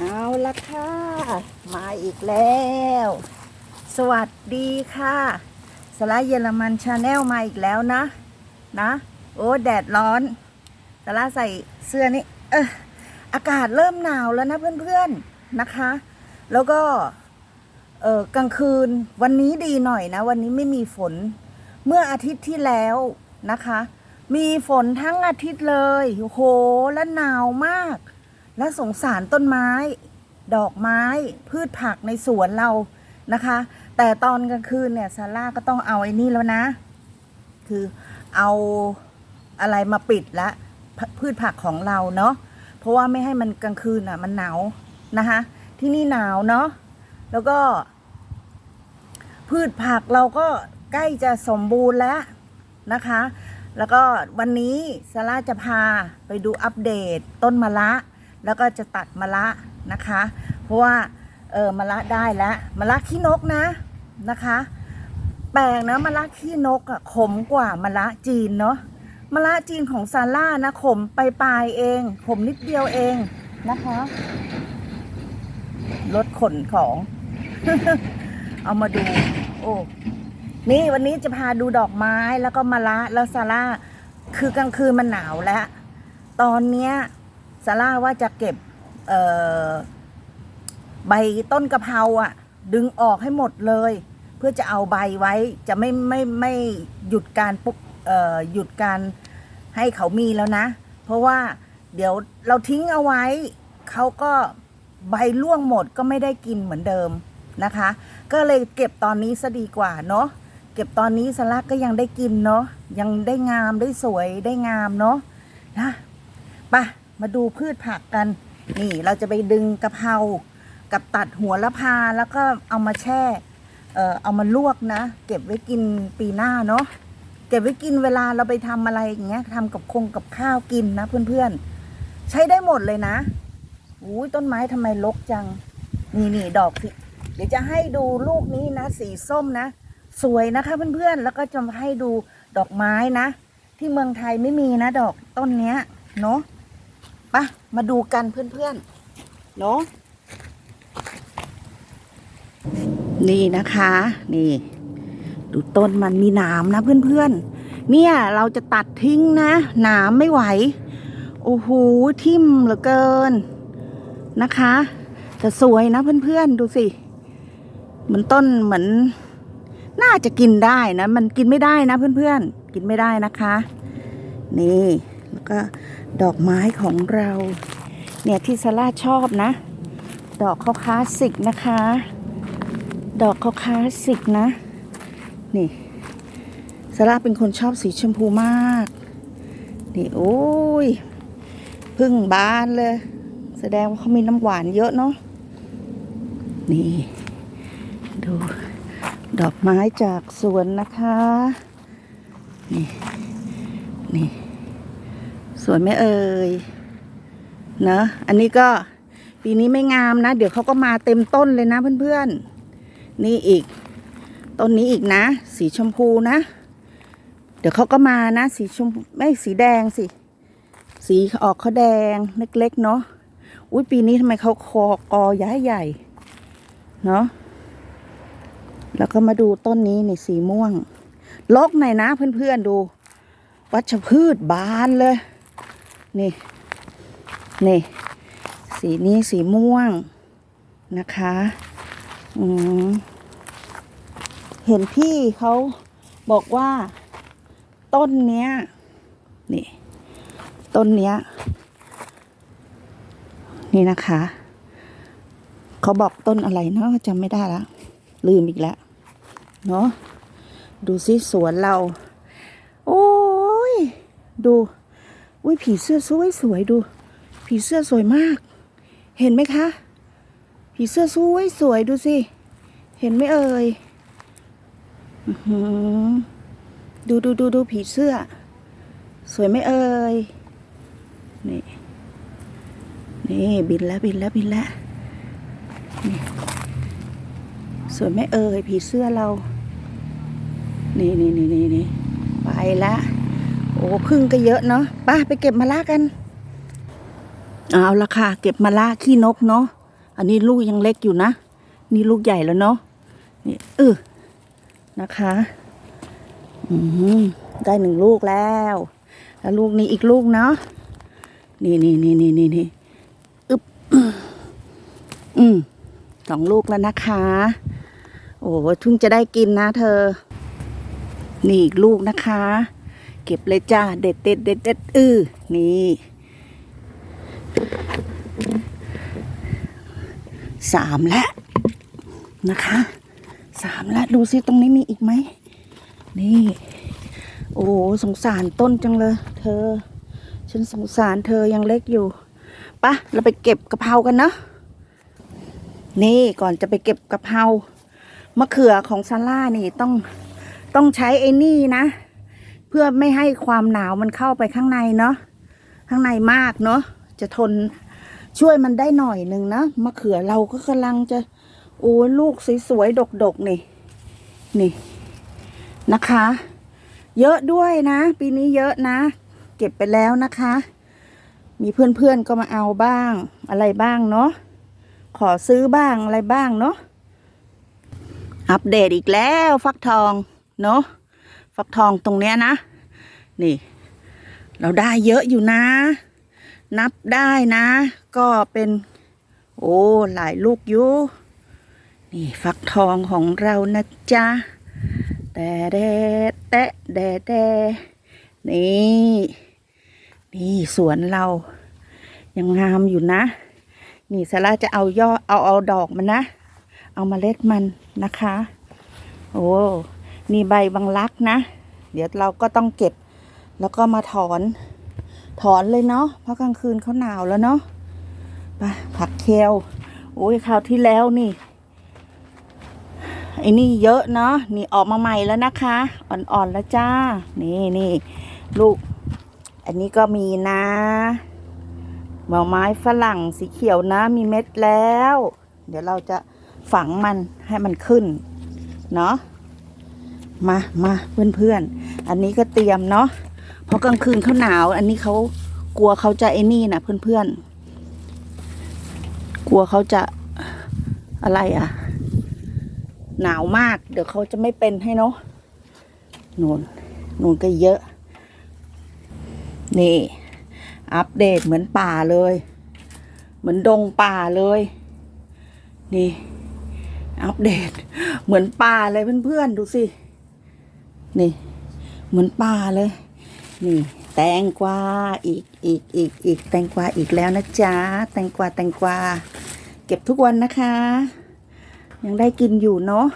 เอาละค่ะ มาอีกแล้ว สวัสดีค่ะ สลด์เยอรมันชาแนลมาอีกแล้วนะ นะ โอ้แดดร้อนสาระใส่เสื้อนี่เอออากาศเริ่มหนาวแล้วนะเพื่อนๆนะคะ แล้วก็ เออกลางคืนวันนี้ดีหน่อยนะ วันนี้ไม่มีฝน เมื่ออาทิตย์ที่แล้วนะคะ มีฝนทั้งอาทิตย์เลยโอ้โหและหนาวมาก และสงสารต้นไม้ ดอกไม้พืชผักในสวนเรานะคะ แต่ตอนกลางคืนเนี่ยซาร่าก็ต้องเอาไอ้นี่แล้วนะ คือเอาอะไรมาปิดละพพืชผักของเราเนาะเพราะว่าไม่ให้มันกลางคืนอะมันหนาวนะคะ ที่นี่หนาวเนาะแล้วก็ พืชผักเราก็ใกล้จะสมบูรณ์แล้วนะคะ แล้วก็วันนี้ซาร่าจะพาไปดูอัปเดตต้นมะละ แล้วก็จะตัดมะละนะคะ เพราะว่าเออมะละได้แล้วมะละขี้นกนะนะคะ แปลกนะมะละขี้นกอะขมกว่ามะละจีนเนาะมะละจีนของซาร่านะขมปลายเองขมนิดเดียวเองนะคะรถขนของ เอามาดู โอ้นี่วันนี้จะพาดูดอกไม้แล้วก็มะละแล้วซาร่าคือกลางคืนมันหนาวแล้ว ตอนเนี้ย ซาร่าว่าจะเก็บใบต้นกะเพราอะ ดึงออกให้หมดเลย เพื่อจะเอาใบไว้จะไม่ไม่ไม่หยุดการปุ๊บหยุดการให้เขามีแล้วนะ เพราะว่าเดี๋ยวเราทิ้งเอาไว้เขาก็ใบร่วงหมดก็ไม่ได้กินเหมือนเดิมนะคะ ก็เลยเก็บตอนนี้ซะดีกว่าเนาะเก็บตอนนี้สลักก็ยังได้กินเนาะยังได้งามได้สวยได้งามเนาะนะไปะ มาดูพืชผักกัน นี่เราจะไปดึงกะเพรากับตัดหัวละพาแล้วก็เอามาแช่เออเอามาลวกนะ เก็บไว้กินปีหน้าเนาะเก็บไว้กินเวลาเราไปทำอะไรอย่างเงี้ยทำกับคงกับข้าวกินนะเพื่อนๆ ใช้ได้หมดเลยนะอุ้ยต้นไม้ทำไมรกจัง นี่นี่ดอกสิเดี๋ยวจะให้ดูลูกนี้นะ สีส้มนะ สวยนะคะเพื่อนๆ แล้วก็จะให้ดูดอกไม้นะ ที่เมืองไทยไม่มีนะ ดอกต้นเนี้ยเนาะ ปะมาดูกันเพื่อนๆเนาะนี่นะคะ นี่ ดูต้นมันมีหนามนะเพื่อนๆ เนี่ยเราจะตัดทิ้งนะหนามไม่ไหว โอ้โหทิ่มเหลือเกินนะคะแต่สวยนะเพื่อนๆ ดูสิ เหมือนต้นเหมือน น่าจะกินได้นะ มันกินไม่ได้นะเพื่อนๆ กินไม่ได้นะคะ นี่ แล้วก็ดอกไม้ของเรา เนี่ยที่ซาร่าชอบนะ ดอกเขาคลาสสิกนะคะ ดอกเขาคลาสสิกนะ นี่ซาร่าเป็นคนชอบสีชมพูมาก นี่โอ้ยพึ่งบานเลย แสดงว่าเขามีน้ำหวานเยอะเนาะ นี่ ดู ดอกไม้จากสวนนะคะ นี่ นี่ วยไหมเอ่ยเนอะอันนี้ก็ปีนี้ไม่งามนะ เดี๋ยวเขาก็มาเต็มต้นเลยนะเพื่อนๆ นี่อีก ต้นนี้อีกนะ สีชมพูนะ เดี๋ยวเขาก็มานะ สีชมพูไม่สีแดงสิ สีออกเขาแดงเล็กๆเนาะอุ้ยปีนี้ทำไมเขาคอกอย้ายใหญ่เนาะแล้วก็มาดูต้นนี้นี่สีม่วงลกหน่อยนะเพื่อนๆดู วัชพืชบานเลย นี่ นี่ สีนี้สีม่วงนะคะ อืม เห็นพี่เขาบอกว่า ต้นเนี้ย นี่ ต้นเนี้ย นี่นะคะ เขาบอกต้นอะไรเนาะจำไม่ได้ละลืมอีกแล้ว เนาะดูสิสวนเรา โอ้ย ดู อุ้ยผีเสื้อสวยสวยดู ผีเสื้อสวยมาก เห็นไหมคะ ผีเสื้อสวยสวยดูสิ เห็นไหมเอ่ยดูดูดูดูผีเสื้อ สวยไหมเอ่ยนี่นี่บินแล้วบินแล้วบินแล้วนี่สวยไหมเอ่ยผีเสื้อเรา นี่นี่นี่นี่นี่ไปละ โอ้พึ่งก็เยอะเนาะป้าไปเก็บมะละกันเอาละค่ะ เก็บมะละขี้นกเนาะอันนี้ลูกยังเล็กอยู่นะ นี่ลูกใหญ่แล้วเนาะนี่เออนะคะอืมได้หนึ่งลูกแล้ว แล้วลูกนี้อีกลูกเนาะนี่นี่นี่นี่นี่นี่อึบอืมสองลูกแล้วนะคะ โอ้เพิ่งจะได้กินนะเธอ นี่อีกลูกนะคะ เก็บเลยจ้า เด็ดเด็ดเด็ดเด็ดอือนี่สามแล้วนะคะสามแล้วดูซิตรงนี้มีอีกไหม นี่ โอ้สงสารต้นจังเลย เธอ ฉันสงสารเธอยังเล็กอยู่ปะเราไปเก็บกะเพรากันเนาะนี่ก่อนจะไปเก็บกะเพรามะเขือของซาร่านี่ต้องต้องใช้ไอ้นี่นะ เพื่อไม่ให้ความหนาวมันเข้าไปข้างในเนาะข้างในมากเนาะจะทนช่วยมันได้หน่อยหนึ่งนะมะเขือเราก็กำลังจะโอ้ลูกสวยๆดกๆนี่ นี่นะคะ เยอะด้วยนะ ปีนี้เยอะนะ เก็บไปแล้วนะคะ มีเพื่อนๆก็มาเอาบ้าง อะไรบ้างเนาะขอซื้อบ้างอะไรบ้างเนาะอัปเดตอีกแล้วฟักทองเนาะ ฟักทองตรงเนี้ยนะ นี่ เราได้เยอะอยู่นะ นับได้นะ ก็เป็น โอ้หลายลูกอยู่นี่ฟักทองของเรานะจ๊ะแต่แดดแตะแดดแดนี่นี่สวนเรา ยังงามอยู่นะ นี่สาระจะเอายอดเอาเอาดอกมันนะ เอามาเล็ดมันนะคะ โอ้ นี่ใบบางลักนะ เดี๋ยวเราก็ต้องเก็บ แล้วก็มาถอน ถอนเลยเนาะเพราะกลางคืนเขาหนาวแล้วเนาะไปผักเคลโอ้ยคราวที่แล้วนี่ไอ้นี่เยอะเนาะนี่ออกมาใหม่แล้วนะคะ อ่อนๆแล้วจ้า นี่นี่ลูก อันนี้ก็มีนะหน่อไม้ฝรั่งสีเขียวนะ มีเม็ดแล้ว เดี๋ยวเราจะฝังมันให้มันขึ้น เนาะ มามาเพื่อนๆอันนี้ก็เตรียมเนาะเพราะกลางคืนเขาหนาว อันนี้เขากลัวเขาจะไอ้นี่นะเพื่อนๆกลัวเขาจะอะไรอะ หนาวมาก เดี๋ยวเขาจะไม่เป็นให้เนาะนูนนูนก็เยอะ นี่ อัปเดตเหมือนป่าเลย เหมือนดงป่าเลย นี่ อัปเดต เหมือนป่าเลยเพื่อนๆ ดูสิ นี่ เหมือนป่าเลย นี่ แตงกวาอีกอีกอีกอีกแตงกวาอีกแล้วนะจ๊ะแตงกวาแตงกวาเก็บทุกวันนะคะ ยังได้กินอยู่เนาะ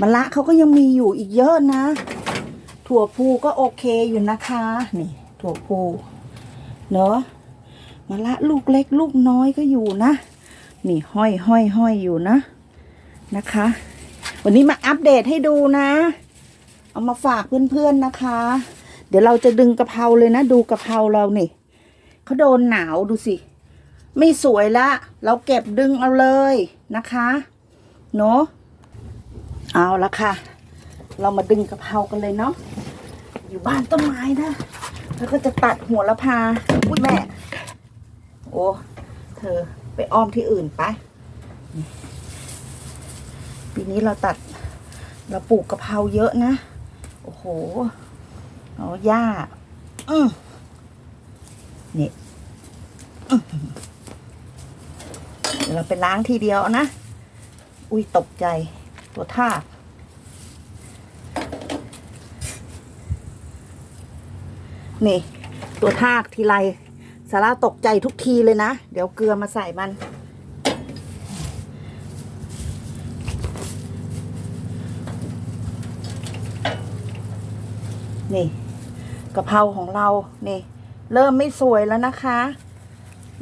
มะละเขาก็ยังมีอยู่อีกเยอะนะ ถั่วพูก็โอเคอยู่นะคะ นี่ ถั่วพูเนาะมะละลูกเล็กลูกน้อยก็อยู่นะ นี่ห้อยห้อยห้อยอยู่นะนะคะ วันนี้มาอัปเดตให้ดูนะ เอามาฝากเพื่อนๆนะคะ เดี๋ยวเราจะดึงกะเพราเลยนะ ดูกะเพราเราเนี่ยเขาโดนหนาวดูสิ ไม่สวยละ เราเก็บดึงเอาเลยนะคะเนาะเอาละค่ะ เรามาดึงกะเพรากันเลยเนาะอยู่บ้านต้นไม้นะแล้วก็จะตัดหัวละพาอุ้ยแม่ โอ้เธอไปอ้อมที่อื่นไปปีนี้เราตัดเราปลูกกะเพราเยอะนะ อ้โหอ๋อหญ้าอืมนี่ยเราไปล้างทีเดียวนะ อุ้ยตกใจ ตัวทากนี่ ตัวทากทีไรสาระตกใจทุกทีเลยนะ เดี๋ยวเกลือมาใส่มัน นี่กะเพราของเรานี่ เริ่มไม่สวยแล้วนะคะ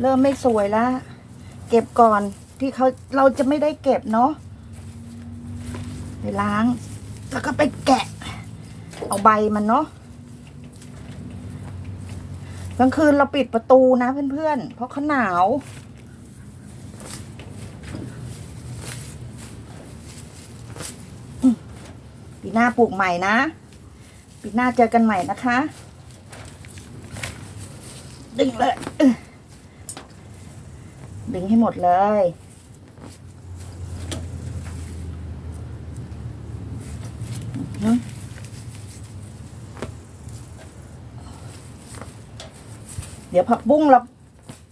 เริ่มไม่สวยแล้วเก็บก่อนที่เขาเราจะไม่ได้เก็บเนาะไปล้าง แล้วก็ไปแกะ เอาใบมันเนาะกลางคืนเราปิดประตูนะเพื่อนๆ เพราะเขาหนาวปีหน้าปลูกใหม่นะ ปีหน้าเจอกันใหม่นะคะ ดึงเลยดึงให้หมดเลย เดี๋ยวผักบุ้งเรา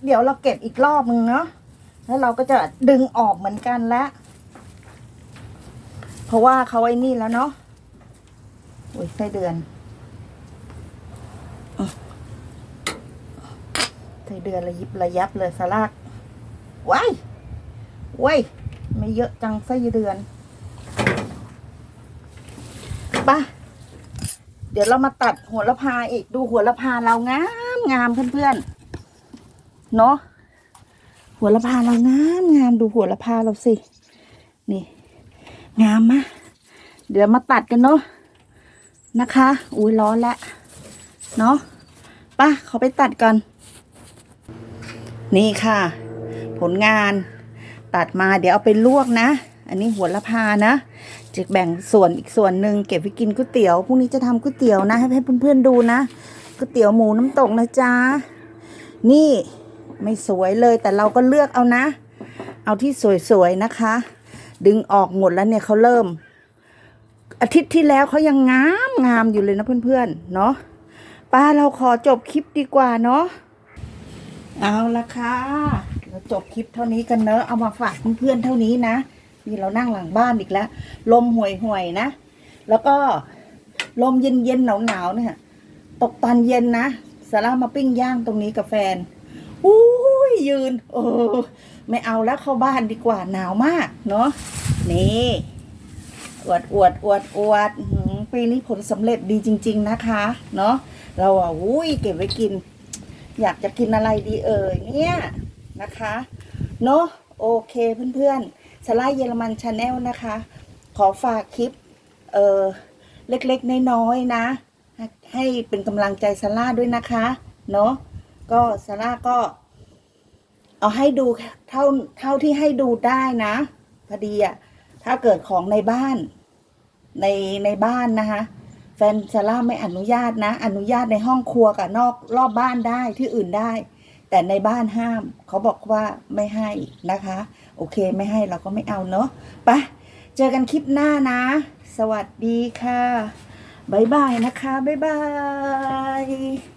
เดี๋ยวเราเก็บอีกรอบนึงเนาะ แล้วเราก็จะดึงออกเหมือนกันแล้ว เพราะว่าเขาไอ้นี่แล้วเนาะ โอ้ยไส้เดือนไส้เดือนระยิบระยับเลยสลากว้ายว้ายไม่เยอะจังไส้เดือนไปะเดี๋ยวเรามาตัดหัวละพาอีกดูหัวละพาเรางามงามเพื่อนๆเนาะหัวละพาเรางามงามดูหัวละพาเราสิ นี่ งามมะเดี๋ยวมาตัดกันเนาะ นะคะ อุ้ยร้อนแล้วเนาะป่ะเขาไปตัดก่อน นี่ค่ะ ผลงานตัดมาเดี๋ยวเอาไปลวกนะ อันนี้หัวละพานะจะแบ่งส่วนอีกส่วนหนึ่งเก็บไปกินก๋วยเตี๋ยวพรุ่งนี้จะทำก๋วยเตี๋ยวนะ ให้ให้เพื่อนๆดูนะก๋วยเตี๋ยวหมูน้ำตกนะจ๊ะนี่ไม่สวยเลยแต่เราก็เลือกเอานะ เอาที่สวยๆนะคะ ดึงออกหมดแล้วเนี่ยเขาเริ่ม อาทิตย์ที่แล้วเขายังงามงามอยู่เลยนะเพื่อนๆเนาะป้าเราขอจบคลิปดีกว่าเนาะเอาละค่ะเราจบคลิปเท่านี้กันเนอะเอามาฝากเพื่อนๆเท่านี้นะนี่เรานั่งหลังบ้านอีกแล้ว ลมห่วยๆนะ แล้วก็ลมเย็นๆหนาวๆเนี่ยตกตอนเย็นนะสาร่ามาปิ้งย่างตรงนี้กับแฟนอุ้ยยืน เออ ไม่เอาแล้วเข้าบ้านดีกว่าหนาวมาก เนาะนี่ อวดอวดอวดอวดปีนี้ผลสำเร็จดีจริง ๆนะคะ เนาะเราอะอุ้ยเก็บไว้กิน อยากจะกินอะไรดีเอ่ยเนี่ยนะคะ เนาะโอเคเพื่อนๆสไลด์เยอรมันชาแนลนะคะ ขอฝากคลิป เออเล็กๆ น้อยๆนะ ให้เป็นกำลังใจซาร่าด้วยนะคะ เนาะก็ซาร่าก็ เอาให้ดูเท่าเท่าที่ให้ดูได้นะ พอดีอะ ถ้าเกิดของในบ้านในในบ้านนะคะ แฟนซาร่าไม่อนุญาตนะ อนุญาตในห้องครัวกับนอกรอบบ้านได้ที่อื่นได้ แต่ในบ้านห้าม เขาบอกว่าไม่ให้นะคะ โอเคไม่ให้เราก็ไม่เอาเนาะไปเจอกันคลิปหน้านะ สวัสดีค่ะบ๊ายบายนะคะบ๊ายบาย